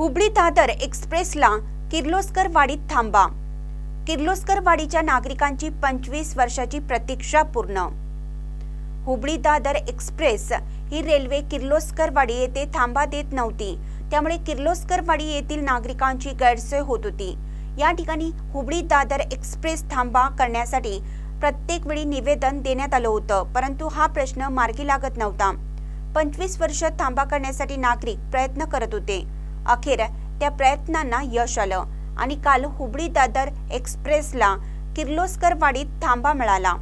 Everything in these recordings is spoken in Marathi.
हुबळी दादर एक्सप्रेसला किर्लोस्कर वाडीत थांबा. किर्लोस्कर वाडीच्या नागरिकांची पंचवीस वर्षाची प्रतीक्षा पूर्ण. हुबळी दादर एक्सप्रेस ही रेल्वे किर्लोस्कर वाडी येथे थांबा देत नव्हती. त्यामुळे किर्लोस्कर वाडी येथील नागरिकांची गैरसोय होत होती. या ठिकाणी हुबळी दादर एक्सप्रेस थांबा करण्यासाठी प्रत्येक वेळी निवेदन देण्यात आलं होतं परंतु हा प्रश्न मार्गी लागत नव्हता. पंचवीस वर्ष थांबा करण्यासाठी नागरिक प्रयत्न करत होते. अखेर त्या प्रयत्नांना यश आलं आणि काल हुबळी दादर एक्सप्रेसला किर्लोस्कर वाडीत थांबा मिळाला.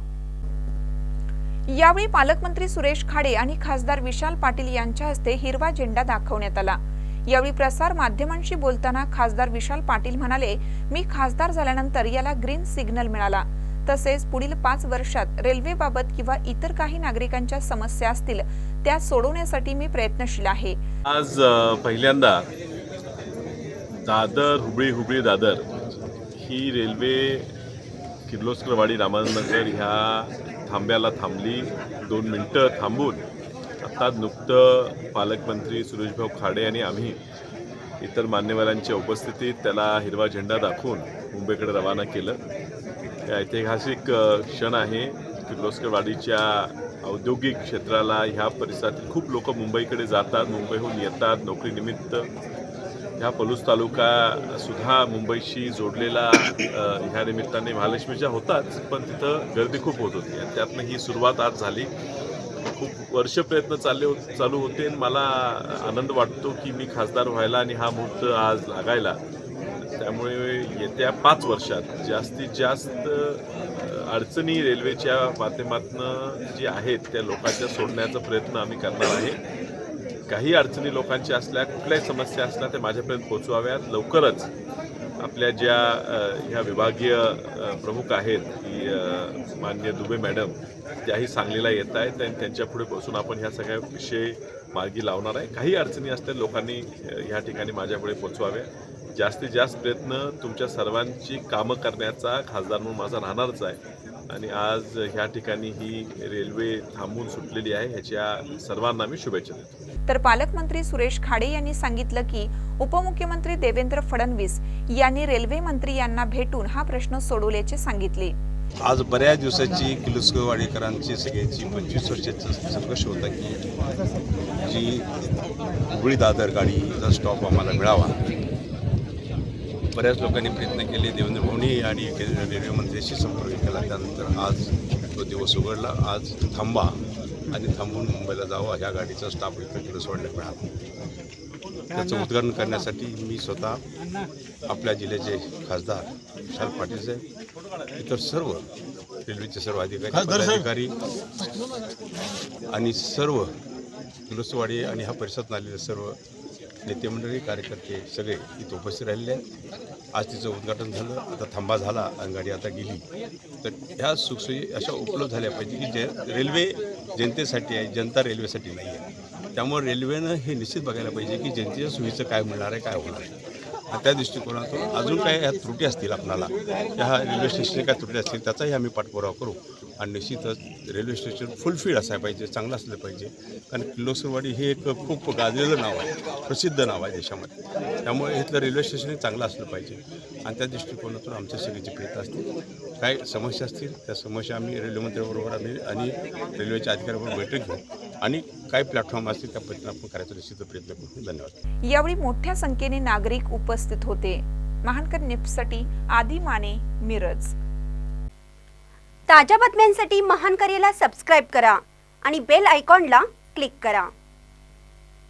यावेळी पालकमंत्री सुरेश खाडे आणि खासदार विशाल पाटील यांच्या हस्ते हिरवा झेंडा दाखवण्यात आला. यावेळी प्रसार माध्यमांशी बोलताना खासदार विशाल पाटील म्हणाले मी खासदार झाल्यानंतर याला ग्रीन सिग्नल मिळाला. तसेच पुढील पाच वर्षात रेल्वेबाबत किंवा इतर काही नागरिकांच्या समस्या असतील त्या सोडवण्यासाठी मी प्रयत्नशील आहे. आज पहिल्यांदा दादर हुबळी हुबळी दादर. ही रेल्वे किर्लोस्करवाडी रामानंदनगर ह्या थांब्याला थांबली. दोन मिनटं थांबून आत्ता नुकतं पालकमंत्री सुरेशभाऊ खाडे आणि आम्ही इतर मान्यवरांच्या उपस्थितीत त्याला हिरवा झेंडा दाखवून मुंबईकडे रवाना केलं. हे ऐतिहासिक क्षण आहे. किर्लोस्करवाडीच्या औद्योगिक क्षेत्राला ह्या परिसरातील खूप लोक मुंबईकडे जातात मुंबईहून येतात. नोकरीनिमित्त ह्या पलूस तालुका सुद्धा मुंबईशी जोडलेला ह्या निमित्ताने महालक्ष्मीच्या होताच पण तिथं गर्दी खूप होत होती. आणि त्यातनं ही सुरुवात आज झाली. खूप वर्ष प्रयत्न चालले हो चालू होते. आणि मला आनंद वाटतो की मी खासदार व्हायला आणि हा मुहूर्त आज लागायला. त्यामुळे येत्या पाच वर्षात जास्तीत जास्त अडचणी रेल्वेच्या माध्यमातून जी आहेत त्या लोकांच्या सोडण्याचा प्रयत्न आम्ही करणार आहे. काही अडचणी लोकांच्या असल्या कुठल्याही समस्या असल्या त्या माझ्यापर्यंत पोचवाव्यात लवकरच आपल्या ज्या ह्या विभागीय प्रमुख आहेत की मान्य दुबे मॅडम त्याही सांगलीला येत आहेत आणि त्यांच्या पुढे बसून आपण ह्या सगळ्या विषय मार्गी लावणार आहे. काही अडचणी असल्या लोकांनी ह्या ठिकाणी माझ्यापुढे पोचवाव्या जास्तीत जास्त प्रयत्न तुमच्या सर्वांची कामं करण्याचा खासदार म्हणून माझा राहणारच आहे. आणि आज ह्या ठिकाणी ही रेल्वे थांबून सुटलेली आहे. ह्याच्या सर्वांना मी शुभेच्छा देतो. तर पालकमंत्री सुरेश खाडे यांनी सांगितलं की उपमुख्यमंत्री देवेंद्र फडणवीस यांनी रेल्वे मंत्री यांना भेटून हा प्रश्न सोडवल्याचे सांगितले. आज बऱ्याच दिवसाची किलुस्करवाडीकरांची सगळ्यांची पंचवीस वर्षाचं संघर्ष होता की जी हुबळी दादर गाडीचा स्टॉप आम्हाला मिळावा. बऱ्याच लोकांनी प्रयत्न केले. देवेंद्र भवनी आणि केंद्रीय रेल्वे मंत्र्यांशी संपर्क केला. त्यानंतर आज तो दिवस उघडला. आज थांबा आणि थांबून मुंबईला जावं. ह्या गाडीचा स्टाफ इकडे सोडण्यात मिळाला त्याचं उद्घाटन करण्यासाठी मी स्वतः आपल्या जिल्ह्याचे खासदार विशाल पाटील साहेब इतर सर्व रेल्वेचे सर्व अधिकारी पदाधिकारी आणि सर्व तुलसवाडी आणि हा परिसरात आलेले सर्व नेते मंडळी कार्यकर्ते सगळे इथं उपस्थित राहिलेले आहेत. आज तिचं उद्घाटन झालं आता थांबा झाला आणि गाडी आता गेली. तर ह्या सुखसोयी अशा उपलब्ध झाल्या पाहिजे की जे रेल्वे जनतेसाठी आहे जनता रेल्वेसाठी नाही आहे. त्यामुळे रेल्वेनं हे निश्चित बघायला पाहिजे की जनतेच्या सोयीचं काय मिळणार आहे काय होणार आहे. त्या दृष्टिकोनातून अजून काय ह्या त्रुटी असतील आपणाला ह्या रेल्वे स्टेशनच्या काय त्रुटी असतील त्याचाही आम्ही पाठपुरावा करू. आणि निश्चितच रेल्वे स्टेशन फुलफिल असायला पाहिजे चांगलं असलं पाहिजे. कारण किल्लोसरवाडी हे एक खूप गाजलेलं नाव आहे प्रसिद्ध नाव आहे देशामध्ये. त्यामुळे इथलं रेल्वे स्टेशन हे चांगलं असलं पाहिजे. आणि त्या दृष्टिकोनातून आमच्या सगळीचे प्रयत्न असतील काय समस्या असतील त्या समस्या आम्ही रेल्वेमंत्र्याबरोबर आम्ही आणि रेल्वेच्या अधिकाऱ्याबरोबर बैठक घेऊ. आणि काय प्लॅटफॉर्म असतील त्या पद्धतीने आपण करायचा निश्चित प्रयत्न करू. धन्यवाद. यावेळी मोठ्या संख्येने नागरिक उपस्थित होते. महानकर निप्ससाठी आदी माने मिरज. ताज्या बातम्यांसाठी महान करेला सबस्क्राईब करा आणि बेल आयकॉनला क्लिक करा.